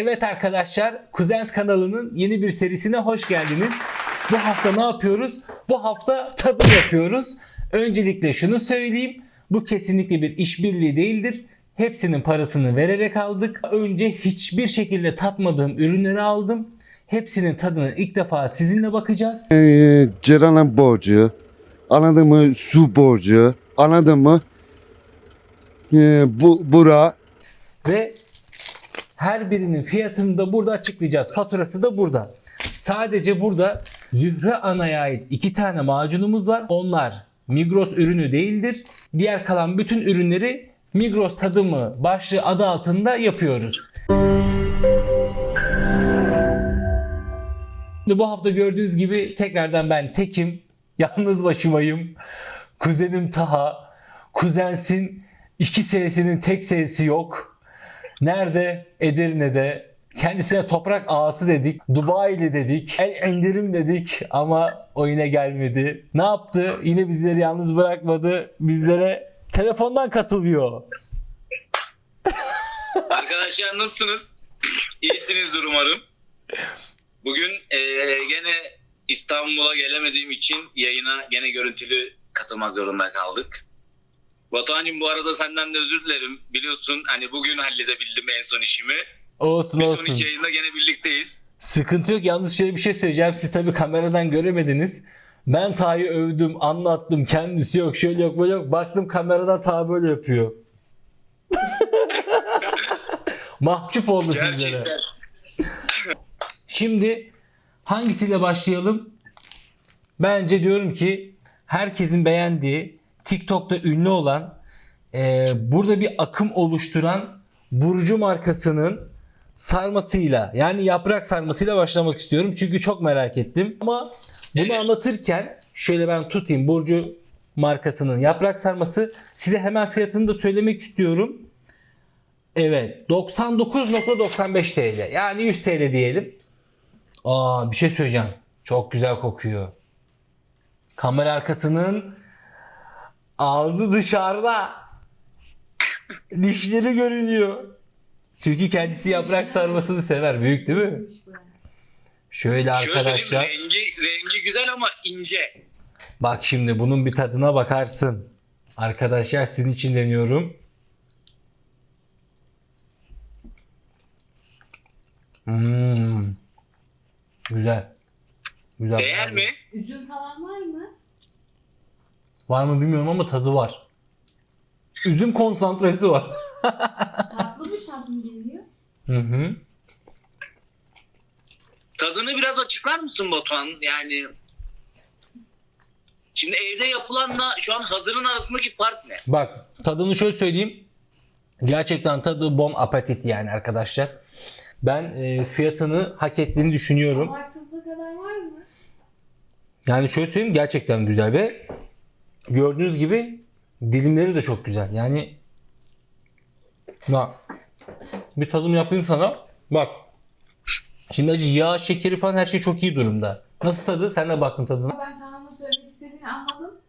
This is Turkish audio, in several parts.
Evet arkadaşlar, Kuzens kanalının yeni bir serisine hoş geldiniz. Bu hafta ne yapıyoruz? Bu hafta tadım yapıyoruz. Öncelikle şunu söyleyeyim. Bu kesinlikle bir işbirliği değildir. Hepsinin parasını vererek aldık. Önce hiçbir şekilde tatmadığım ürünleri aldım. Hepsinin tadına ilk defa sizinle bakacağız. Ee, Ceren'in borcu, anladın mı? Su borcu, anladın mı? Ee, bu bura Ve her birinin fiyatını da burada açıklayacağız. Faturası da burada. Sadece burada Zühre Ana'ya ait iki tane macunumuz var. Onlar Migros ürünü değildir. Diğer kalan bütün ürünleri Migros tadımı başlığı adı altında yapıyoruz. Şimdi bu hafta gördüğünüz gibi tekrardan ben tekim. Yalnız başımayım. Kuzenim Taha. Kuzensin iki senesinin tek senesi yok. Nerede? Edirne'de. Kendisine toprak ağası dedik. Dubai'li dedik. El indirim dedik ama o yine gelmedi. Ne yaptı? Yine bizleri yalnız bırakmadı. Bizlere telefondan katılıyor. Arkadaşlar nasılsınız? İyisinizdir umarım. Bugün eee, gene İstanbul'a gelemediğim için yayına gene görüntülü katılmak zorunda kaldık. Batuhan'cığım bu arada senden de özür dilerim. Biliyorsun hani bugün halledebildim en son işimi. Olsun Bir olsun. sonraki yayında gene birlikteyiz. Sıkıntı yok. Yalnız şöyle bir şey söyleyeceğim. Siz tabii kameradan göremediniz. Ben Taha'yı övdüm, anlattım. Kendisi yok, şöyle yok, böyle yok. Baktım kameradan Taha böyle yapıyor. Mahcup oldu sizlere. Gerçekten. Şimdi hangisiyle başlayalım? Bence diyorum ki herkesin beğendiği, TikTok'ta ünlü olan, e, burada bir akım oluşturan Burcu markasının sarmasıyla yani yaprak sarmasıyla başlamak istiyorum. Çünkü çok merak ettim. Ama bunu anlatırken şöyle ben tutayım Burcu markasının yaprak sarması. Size hemen fiyatını da söylemek istiyorum. Evet 99.95 TL yani 100 TL diyelim. Aa bir şey söyleyeceğim. Çok güzel kokuyor. Kamera arkasının ağzı dışarıda. Dişleri görünüyor. Çünkü kendisi yaprak sarmasını sever. Büyük değil mi? Şöyle arkadaşlar. rengi, rengi güzel ama ince. Bak şimdi bunun bir tadına bakarsın. Arkadaşlar sizin için deniyorum. Hmm. Güzel. Güzel. Değer mi? Üzüm falan var mı? Var mı bilmiyorum ama tadı var. Üzüm konsantresi var. Tatlı bir tat mı geliyor? Hı hı. Tadını biraz açıklar mısın Batuhan? Yani Şimdi evde yapılanla şu an hazırın arasındaki fark ne? Bak tadını şöyle söyleyeyim. Gerçekten tadı bon appetit yani arkadaşlar. Ben e, fiyatını hak ettiğini düşünüyorum. Abartıldığı kadar var mı? Yani şöyle söyleyeyim gerçekten güzel ve gördüğünüz gibi dilimleri de çok güzel. Yani bak bir tadım yapayım sana. Bak. Şimdi acı yağ, şekeri falan her şey çok iyi durumda. Nasıl tadı? Sen de baktın tadına. Ben Taha'nın söylemek istediğini anladım.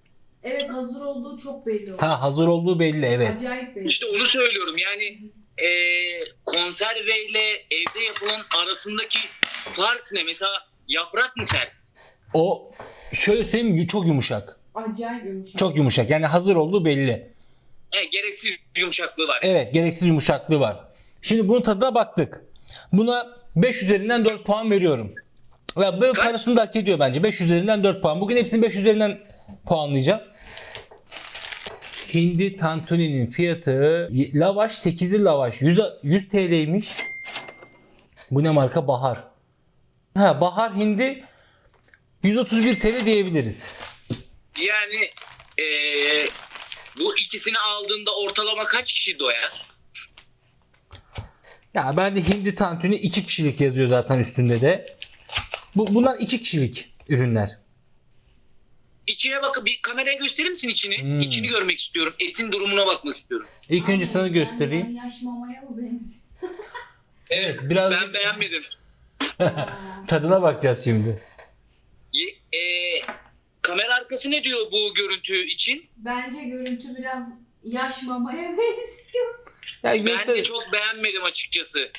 Evet hazır olduğu çok belli oldu. Ha hazır olduğu belli evet. Acayip belli. İşte onu söylüyorum yani eee konserveyle evde yapılan arasındaki fark ne? Mesela yaprak mı sert? O şöyle söyleyeyim çok yumuşak. Acayip yumuşak. Çok yumuşak. Yani hazır olduğu belli. E, gereksiz yumuşaklığı var. Evet gereksiz yumuşaklığı var. Şimdi bunun tadına baktık. Buna 5 üzerinden 4 puan veriyorum. Ve böyle Kaç? parasını da hak ediyor bence. 5 üzerinden 4 puan. Bugün hepsini 5 üzerinden puanlayacağım. Hindi tantuninin fiyatı lavaş 8'li lavaş 100, 100 TL'ymiş. Bu ne marka? Bahar. Ha Bahar hindi 131 TL diyebiliriz. Yani eee, bu ikisini aldığında ortalama kaç kişi doyar? Ya ben de hindi tantuni 2 kişilik yazıyor zaten üstünde de. Bu, bunlar 2 kişilik ürünler. İçine bakın bir kameraya gösterir misin içini? Hmm. İçini görmek istiyorum. Etin durumuna bakmak istiyorum. İlk önce sana Yani göstereyim. yaş mamaya mı benziyor? Evet biraz Ben beğenmedim. tadına bakacağız şimdi. Ye- eee, kamera arkası ne diyor bu görüntü için? Bence görüntü biraz yaş mamaya benziyor. Ya Ben göster- de çok beğenmedim açıkçası.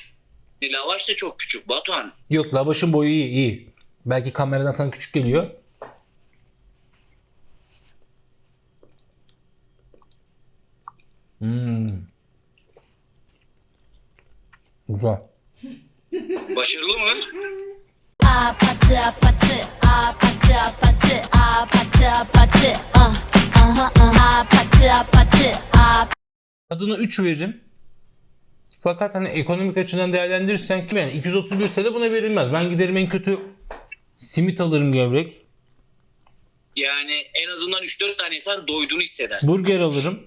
Lavaş da çok küçük Batuhan. Yok lavaşın boyu iyi iyi. Belki kameradan sana küçük geliyor. Hmm. Güzel. Başarılı mı? Apatı apatı apatı apatı apatı apatı ah aha aha apatı apatı apatı Adına 3 veririm. Fakat hani ekonomik açıdan değerlendirirsen kim yani 231 TL buna verilmez. Ben giderim en kötü simit alırım gevrek. Yani en azından 3-4 tane insan doyduğunu hissedersin. Burger alırım.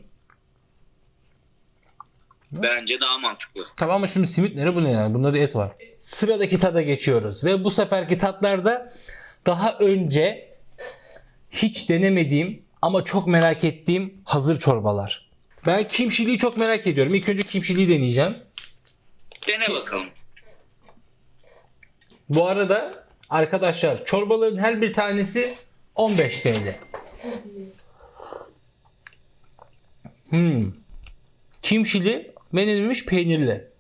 Bence daha mantıklı. Tamam ama şimdi simit nere bu ne yani? Bunda da et var. Sıradaki tada geçiyoruz. Ve bu seferki tatlarda daha önce hiç denemediğim ama çok merak ettiğim hazır çorbalar. Ben kimşiliği çok merak ediyorum. İlk önce kimşiliği deneyeceğim. Dene bakalım. Bu arada arkadaşlar çorbaların her bir tanesi 15 TL. Hmm. Kimşili menenilmiş peynirli.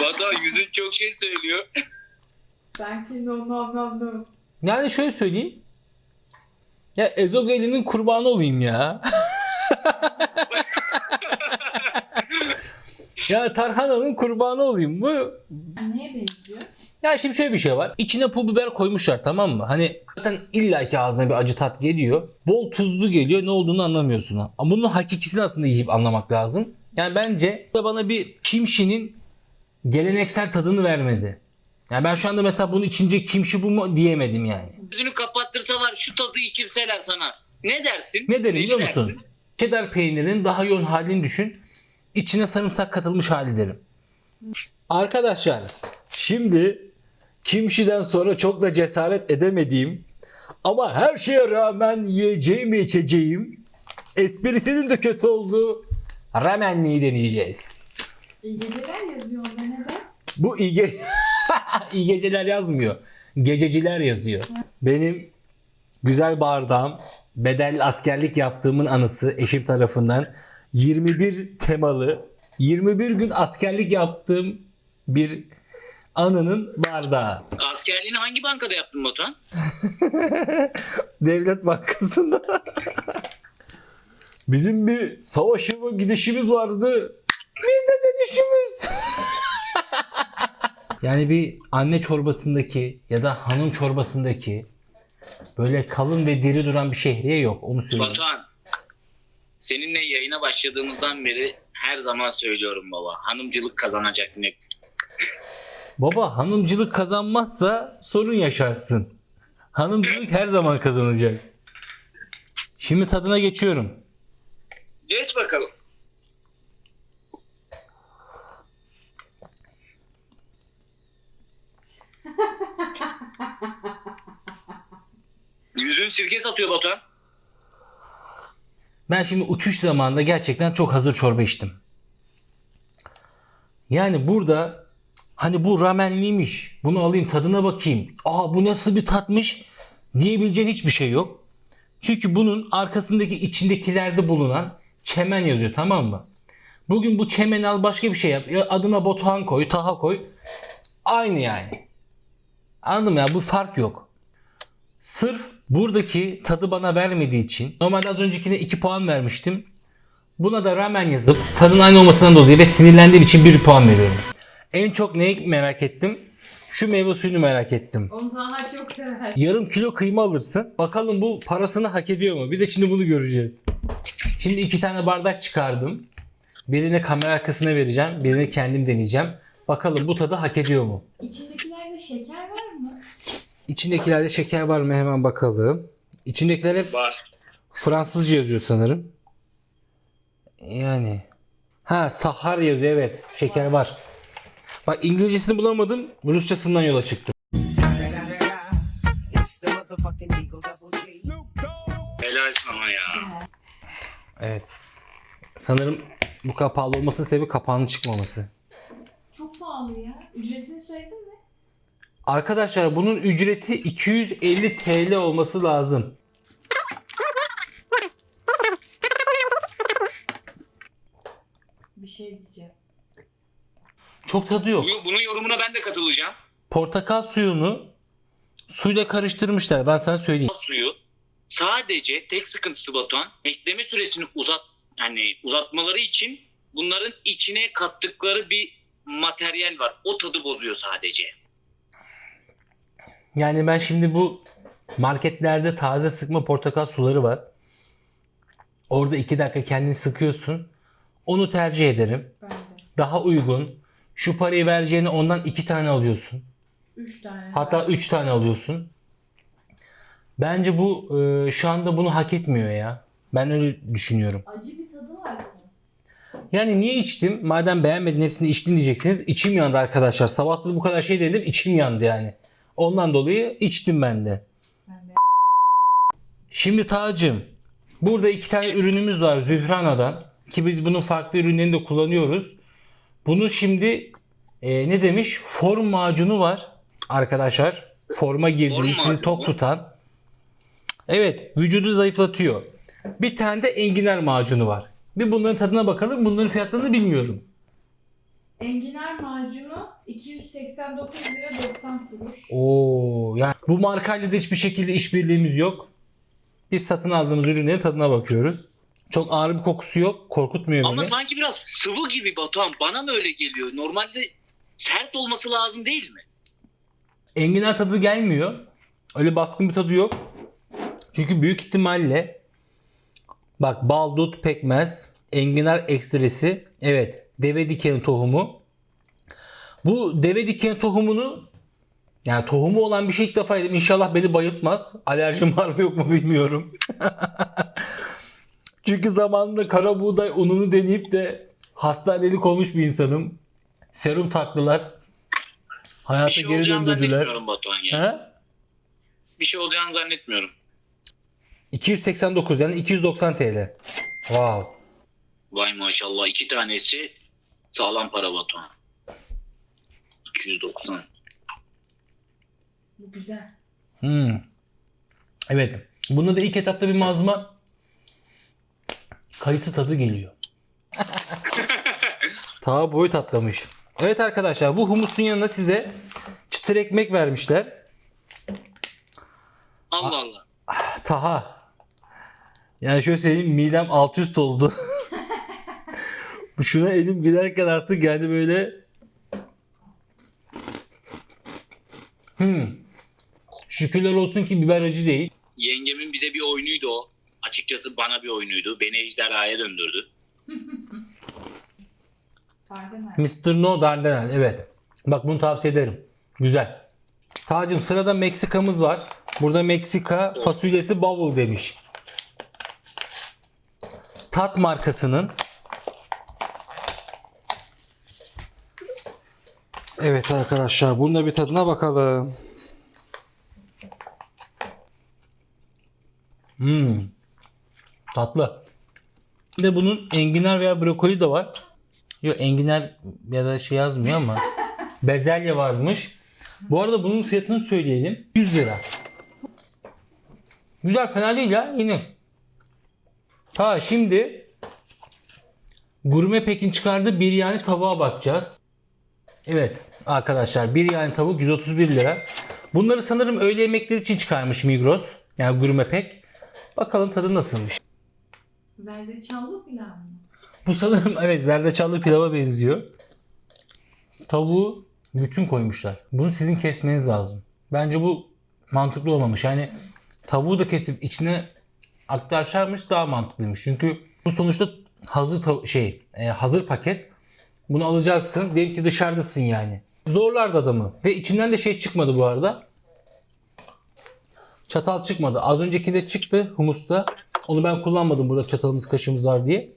Batuhan yüzün çok şey söylüyor. Sanki no no no no. Yani şöyle söyleyeyim. Ya ezogelinin kurbanı olayım ya. ya tarhananın kurbanı olayım. Bu Neye benziyor? ya şimdi şöyle bir şey var. İçine pul biber koymuşlar tamam mı? Hani zaten illaki ağzına bir acı tat geliyor. Bol tuzlu geliyor. Ne olduğunu anlamıyorsun. ha. Ama bunun hakikisini aslında yiyip anlamak lazım. Yani bence da bana bir kimşinin geleneksel tadını vermedi. Yani ben şu anda mesela bunun içince kimşi bu mu diyemedim yani. Yüzünü kapattırsalar şu tadı içirseler sana. Ne dersin? Ne derim biliyor dersin? musun? Cheddar peynirinin daha yoğun halini düşün. İçine sarımsak katılmış hali derim. Arkadaşlar şimdi kimşiden sonra çok da cesaret edemediğim ama her şeye rağmen yiyeceğim ve içeceğim esprisinin de kötü olduğu ramenliği deneyeceğiz. İyi geceler yazıyor onda neden? Bu iyi, ge- iyi geceler yazmıyor. Gececiler yazıyor. Benim güzel bardağım bedelli askerlik yaptığımın anısı eşim tarafından 21 temalı 21 gün askerlik yaptığım bir anının bardağı. Askerliğini hangi bankada yaptın Batuhan? Devlet Bankası'nda. Bizim bir savaşıma gidişimiz vardı. Dönüşümüz. yani bir anne çorbasındaki ya da hanım çorbasındaki böyle kalın ve diri duran bir şehriye yok. Onu söyleyeyim. Batuhan. Seninle yayına başladığımızdan beri her zaman söylüyorum baba. Hanımcılık kazanacaksın hep. Baba hanımcılık kazanmazsa sorun yaşarsın. Hanımcılık her zaman kazanacak. Şimdi tadına geçiyorum. Geç bakalım. Yüzün sirke satıyor Batuhan. Ben şimdi uçuş zamanında gerçekten çok hazır çorba içtim. Yani burada hani bu ramenliymiş. Bunu alayım tadına bakayım. Aa bu nasıl bir tatmış diyebileceğin hiçbir şey yok. Çünkü bunun arkasındaki içindekilerde bulunan çemen yazıyor tamam mı? Bugün bu çemeni al başka bir şey yap. Ya adına Batuhan koy, Taha koy. Aynı yani. Anladın mı ya? Bu fark yok. Sırf buradaki tadı bana vermediği için normalde az öncekine 2 puan vermiştim. Buna da rağmen yazıp tadın aynı olmasından dolayı ve sinirlendiğim için 1 puan veriyorum. En çok neyi merak ettim? Şu meyve suyunu merak ettim. Onu Taha çok sever. Yarım kilo kıyma alırsın. Bakalım bu parasını hak ediyor mu? Bir de şimdi bunu göreceğiz. Şimdi iki tane bardak çıkardım. Birini kamera arkasına vereceğim. Birini kendim deneyeceğim. Bakalım bu tadı hak ediyor mu? İçindekilerde şeker var? İçindekilerde şeker var mı hemen bakalım. İçindekiler hep Var. Fransızca yazıyor sanırım. Yani. Ha Sahar yazıyor evet. Şeker var. Bak İngilizcesini bulamadım. Rusçasından yola çıktım. Helal sana ya. Evet. Sanırım bu kadar pahalı olmasının sebebi kapağının çıkmaması. Çok pahalı ya. Ücretini söyledin mi? Arkadaşlar bunun ücreti 250 TL olması lazım. Bir şey diyeceğim. Çok tadı yok. Bunu- Bunun yorumuna ben de katılacağım. Portakal suyunu suyla karıştırmışlar. Ben sana söyleyeyim. Suyu sadece tek sıkıntısı Batuhan bekleme süresini uzat hani uzatmaları için bunların içine kattıkları bir materyal var. O tadı bozuyor sadece. Yani ben şimdi bu marketlerde taze sıkma portakal suları var. Orada 2 dakika kendini sıkıyorsun. Onu tercih ederim. Ben de. Daha uygun. Şu parayı vereceğine ondan 2 tane alıyorsun. Üç tane. Hatta 3 tane alıyorsun. Bence bu e, şu anda bunu hak etmiyor ya. Ben öyle düşünüyorum. Acı bir tadı var bunun. Yani niye içtim? Madem beğenmedin hepsini içtin diyeceksiniz. İçim yandı arkadaşlar. Sabahları bu kadar şey dedim. içim yandı yani. Ondan dolayı içtim ben de. Ben de. Şimdi Tacım. Burada iki tane ürünümüz var Zührana'dan. Ki biz bunun farklı ürünlerini de kullanıyoruz. Bunu şimdi e, ne demiş? Form macunu var arkadaşlar. Forma girdiğiniz Form sizi tok tutan. Evet vücudu zayıflatıyor. Bir tane de enginar macunu var. Bir bunların tadına bakalım. Bunların fiyatlarını bilmiyorum. Enginar macunu 289 lira 90 kuruş. Oo, yani bu markayla da hiçbir şekilde işbirliğimiz yok. Biz satın aldığımız ürünlerin tadına bakıyoruz. Çok ağır bir kokusu yok. Korkutmuyor Ama beni. sanki biraz sıvı gibi Batuhan. Bana mı öyle geliyor? Normalde sert olması lazım değil mi? Enginar tadı gelmiyor. Öyle baskın bir tadı yok. Çünkü büyük ihtimalle bak bal, dut, pekmez, enginar ekstresi, evet deve dikeni tohumu. Bu deve dikeni tohumunu yani tohumu olan bir şey ilk defa yedim. İnşallah beni bayıltmaz. Alerjim var mı yok mu bilmiyorum. Çünkü zamanında kara buğday ununu deneyip de hastanelik olmuş bir insanım. Serum taktılar. Bir Hayata şey geri döndürdüler. ya. He? Bir şey olacağını zannetmiyorum. 289 yani 290 TL. Wow. Vay maşallah iki tanesi sağlam para Batuhan. 290. Bu güzel. Hmm. Evet. Bunda da ilk etapta bir mazma kayısı tadı geliyor. Ta boyut atlamış. Evet arkadaşlar bu humusun yanına size çıtır ekmek vermişler. Allah Allah. Taha. Yani şöyle söyleyeyim midem alt üst oldu. Bu Şuna elim giderken artık yani böyle Hmm. Şükürler olsun ki biber acı değil. Yengemin bize bir oyunuydu o. Açıkçası bana bir oyunuydu. Beni ejderhaya döndürdü. Mr. No Dardanel evet. Bak bunu tavsiye ederim. Güzel. Tacım sırada Meksika'mız var. Burada Meksika fasulyesi bavul demiş. Tat markasının Evet arkadaşlar bunun da bir tadına bakalım. Hmm. Tatlı. Bir de bunun enginar veya brokoli de var. Yok enginar ya da şey yazmıyor ama bezelye varmış. Bu arada bunun fiyatını söyleyelim. 100 lira. Güzel fena değil ya yine. Ha şimdi Gurme Pekin çıkardığı bir yani tavuğa bakacağız. Evet arkadaşlar bir yani tavuk 131 lira. Bunları sanırım öğle yemekleri için çıkarmış Migros. Yani Gurme Pek. Bakalım tadı nasılmış. Zerdeçallı pilav mı? Bu sanırım evet zerdeçallı pilava benziyor. Tavuğu bütün koymuşlar. Bunu sizin kesmeniz lazım. Bence bu mantıklı olmamış. Yani tavuğu da kesip içine aktarşarmış daha mantıklıymış. Çünkü bu sonuçta hazır tav- şey e, hazır paket. Bunu alacaksın. Diyelim ki dışarıdasın yani. Zorlardı adamı. Ve içinden de şey çıkmadı bu arada. Çatal çıkmadı. Az önceki de çıktı humusta. Onu ben kullanmadım burada çatalımız kaşığımız var diye.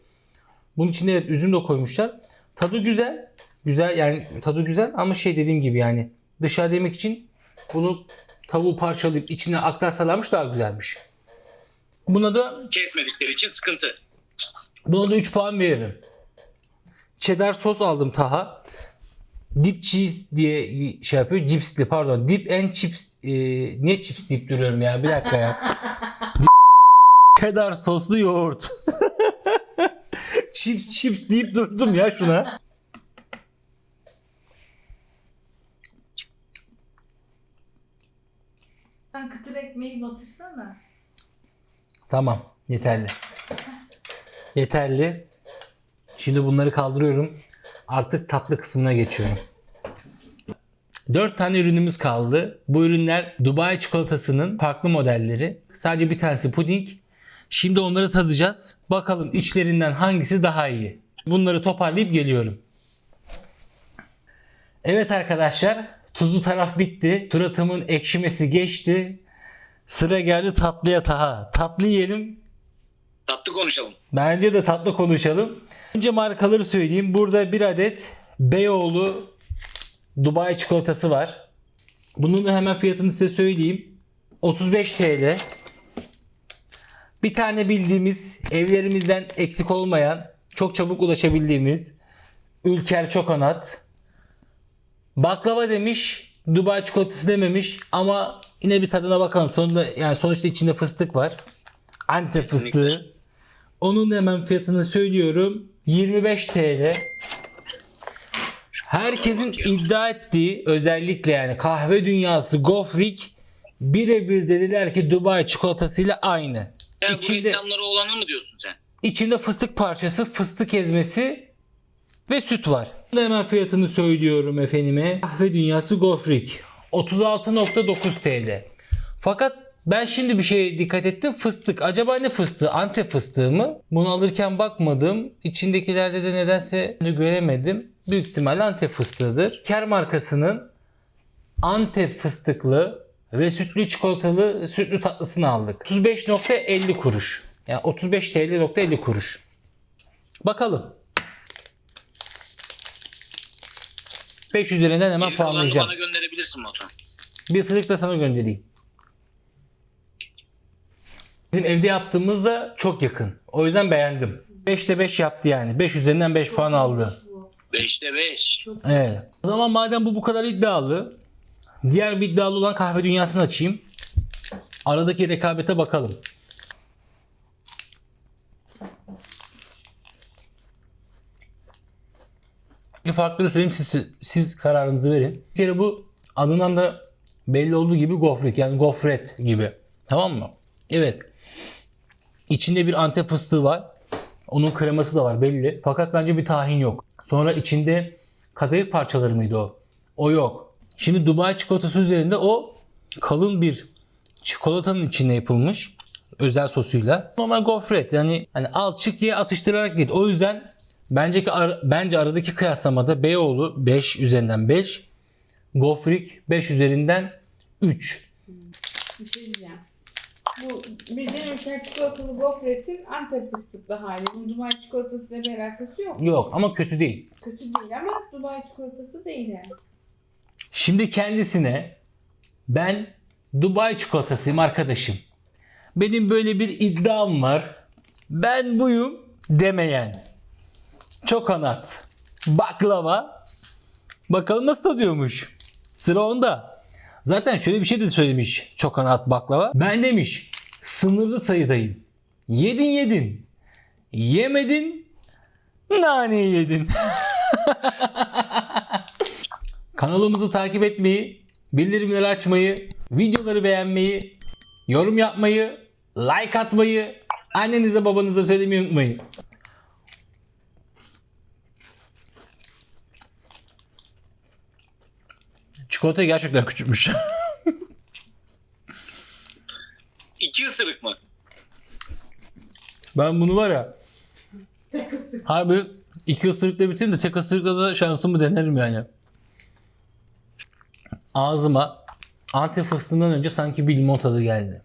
Bunun içine evet üzüm de koymuşlar. Tadı güzel. Güzel yani tadı güzel ama şey dediğim gibi yani dışarıda yemek için bunu tavuğu parçalayıp içine aktarsalarmış daha güzelmiş. Buna da Kesmedikleri için sıkıntı. buna da 3 puan veririm. Cheddar sos aldım Taha. Dip cheese diye şey yapıyor. Cipsli pardon. Dip and chips. E, niye chips deyip duruyorum ya? Bir dakika ya. Cheddar soslu yoğurt. Chips chips deyip durdum ya şuna. Sen kıtır ekmeği batırsana. Tamam yeterli. Yeterli. Şimdi bunları kaldırıyorum. Artık tatlı kısmına geçiyorum. 4 tane ürünümüz kaldı. Bu ürünler Dubai çikolatasının farklı modelleri. Sadece bir tanesi puding. Şimdi onları tadacağız. Bakalım içlerinden hangisi daha iyi. Bunları toparlayıp geliyorum. Evet arkadaşlar, tuzlu taraf bitti. Suratımın ekşimesi geçti. Sıra geldi tatlıya taha. Tatlı yiyelim. Tatlı konuşalım. Bence de tatlı konuşalım. Önce markaları söyleyeyim. Burada bir adet Beyoğlu Dubai çikolatası var. Bunun da hemen fiyatını size söyleyeyim. 35 TL. Bir tane bildiğimiz evlerimizden eksik olmayan çok çabuk ulaşabildiğimiz Ülker Çokonat. Baklava demiş. Dubai çikolatası dememiş ama yine bir tadına bakalım. Sonunda yani sonuçta içinde fıstık var. Antep fıstığı. Onun hemen fiyatını söylüyorum. 25 TL. Herkesin iddia ettiği özellikle yani kahve dünyası Gofrik birebir dediler ki Dubai çikolatasıyla aynı. Ya İçinde- bu reklamları olanı mı diyorsun sen? İçinde fıstık parçası, fıstık ezmesi ve süt var. Hemen fiyatını söylüyorum efendime. Kahve dünyası Gofrik 36.9 TL. Fakat ben şimdi bir şeye dikkat ettim. Fıstık. Acaba ne fıstığı? Antep fıstığı mı? Bunu alırken bakmadım. İçindekilerde de nedense göremedim. Büyük ihtimalle Antep fıstığıdır. Ker markasının Antep fıstıklı ve sütlü çikolatalı sütlü tatlısını aldık. 35.50 kuruş. Yani 35 TL.50 kuruş. Bakalım. 5 üzerinden hemen puanlayacağım. bana gönderebilirsin Batuhan. Bir ısırık da sana göndereyim. Bizim evde yaptığımızda çok yakın. O yüzden beğendim. 5'te 5 yaptı yani. 5 üzerinden 5 puan aldı. Bu. 5'te 5. Çok Evet. O zaman madem bu bu kadar iddialı. Diğer bir iddialı olan kahve dünyasını açayım. Aradaki rekabete bakalım. Bir farkları söyleyeyim siz, siz kararınızı verin. Bir kere bu adından da belli olduğu gibi gofret yani gofret gibi. Tamam mı? Evet. İçinde bir antep fıstığı var. Onun kreması da var belli. Fakat bence bir tahin yok. Sonra içinde kadayıf parçaları mıydı o? O yok. Şimdi Dubai çikolatası üzerinde o kalın bir çikolatanın içine yapılmış özel sosuyla. Normal gofret yani hani al çık diye atıştırarak git. O yüzden bence ki ar- bence aradaki kıyaslamada Beyoğlu 5 üzerinden 5, Gofrik 5 üzerinden 3. bir şey diyeceğim. Bu bildiğin ülker çikolatalı gofretin Antep fıstıklı hali. Bunun Dubai çikolatasıyla bir alakası yok. Yok ama kötü değil. Kötü değil ama Dubai çikolatası değil yani. Şimdi kendisine ben Dubai çikolatasıyım arkadaşım. Benim böyle bir iddiam var. Ben buyum demeyen. Çokonat, baklava. Bakalım nasıl tadıyormuş. Sıra onda. Zaten şöyle bir şey de söylemiş çokonat baklava. Ben demiş sınırlı sayıdayım. Yedin yedin. Yemedin naneyi yedin. Kanalımızı takip etmeyi, bildirimleri açmayı, videoları beğenmeyi, yorum yapmayı, like atmayı, annenize babanıza söylemeyi unutmayın. Çikolata gerçekten küçükmüş. 2 ısırık mı? ben bunu var ya Tek ısırık. harbi iki ısırıkla bitireyim de tek ısırıkla da şansımı denerim yani. Ağzıma Antep fıstığından önce sanki bir limon tadı geldi.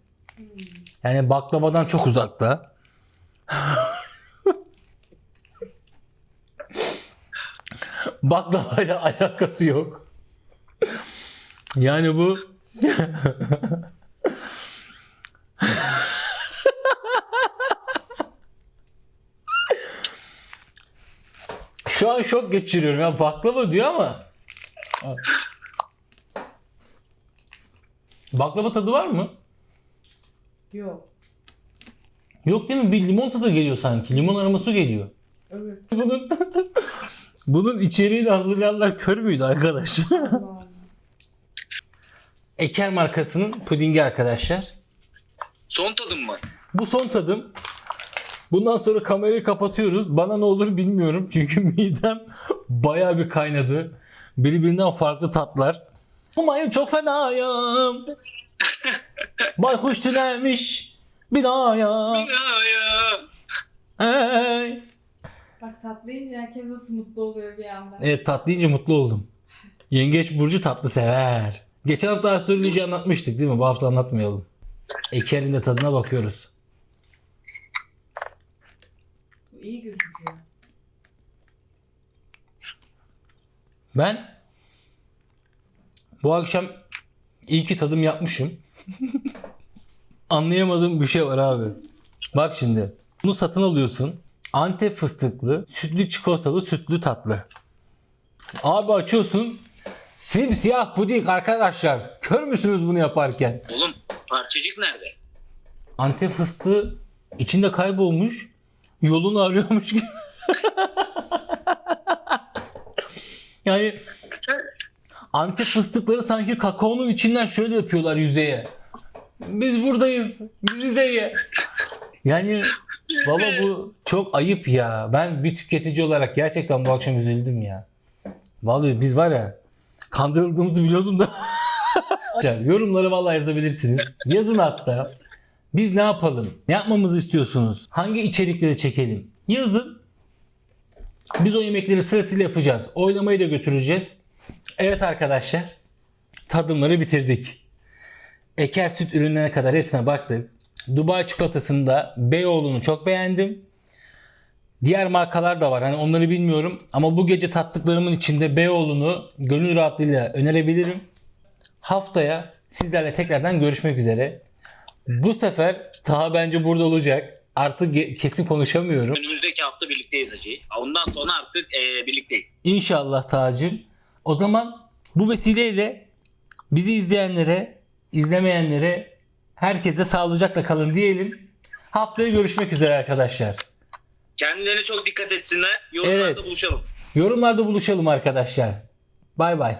Yani baklavadan çok uzakta. Baklavayla alakası yok. Yani bu Şu an şok geçiriyorum ya baklava diyor ama. Baklava tadı var mı? Yok. Yok değil mi? Bir limon tadı geliyor sanki. Limon aroması geliyor. Evet. Bunun bunun içeriğini hazırlayanlar kör müydü arkadaş? Eker markasının pudingi arkadaşlar. Son tadım mı? Bu son tadım. Bundan sonra kamerayı kapatıyoruz. Bana ne olur bilmiyorum. Çünkü midem baya bir kaynadı. Birbirinden farklı tatlar. Umayım çok fenayım. Baykuş tünemiş binaya. Ya. Ey. Bak tatlı yiyince herkes nasıl mutlu oluyor bir anda. Evet tatlı yiyince mutlu oldum. Yengeç Burcu tatlı sever. Geçen hafta astroloji anlatmıştık değil mi? Bu hafta anlatmayalım. Eker'in de tadına bakıyoruz. İyi gözüküyor. Ben bu akşam iyi ki tadım yapmışım. Anlayamadığım bir şey var abi. Bak şimdi. Bunu satın alıyorsun. Antep fıstıklı, sütlü çikolatalı, sütlü tatlı. Abi açıyorsun. Simsiyah puding arkadaşlar. Kör müsünüz bunu yaparken? Oğlum parçacık nerede? Antep fıstığı içinde kaybolmuş. Yolunu arıyormuş gibi. yani Antep fıstıkları sanki kakaonun içinden şöyle yapıyorlar yüzeye. Biz buradayız. Bizi de ye. Yani baba bu çok ayıp ya. Ben bir tüketici olarak gerçekten bu akşam üzüldüm ya. Vallahi biz var ya kandırıldığımızı biliyordum da. Yorumlara vallahi yazabilirsiniz. Yazın hatta. Biz ne yapalım? Ne yapmamızı istiyorsunuz? Hangi içerikleri çekelim? Yazın. Biz o yemekleri sırasıyla yapacağız. Oylamayı da götüreceğiz. Evet arkadaşlar. Tadımları bitirdik. Eker süt ürünlerine kadar hepsine baktık. Dubai çikolatasında Beyoğlu'nu çok beğendim. Diğer markalar da var. Hani onları bilmiyorum. Ama bu gece tattıklarımın içinde Beyoğlu'nu gönül rahatlığıyla önerebilirim. Haftaya sizlerle tekrardan görüşmek üzere. Bu sefer Taha bence burada olacak. Artık kesin konuşamıyorum. Önümüzdeki hafta birlikteyiz Hacı. Ondan sonra artık e, birlikteyiz. İnşallah Tacım. O zaman bu vesileyle bizi izleyenlere, izlemeyenlere herkese sağlıcakla kalın diyelim. Haftaya görüşmek üzere arkadaşlar. Kendilerine çok dikkat etsinler. Yorumlarda Evet. buluşalım. Yorumlarda buluşalım arkadaşlar. Bay bay.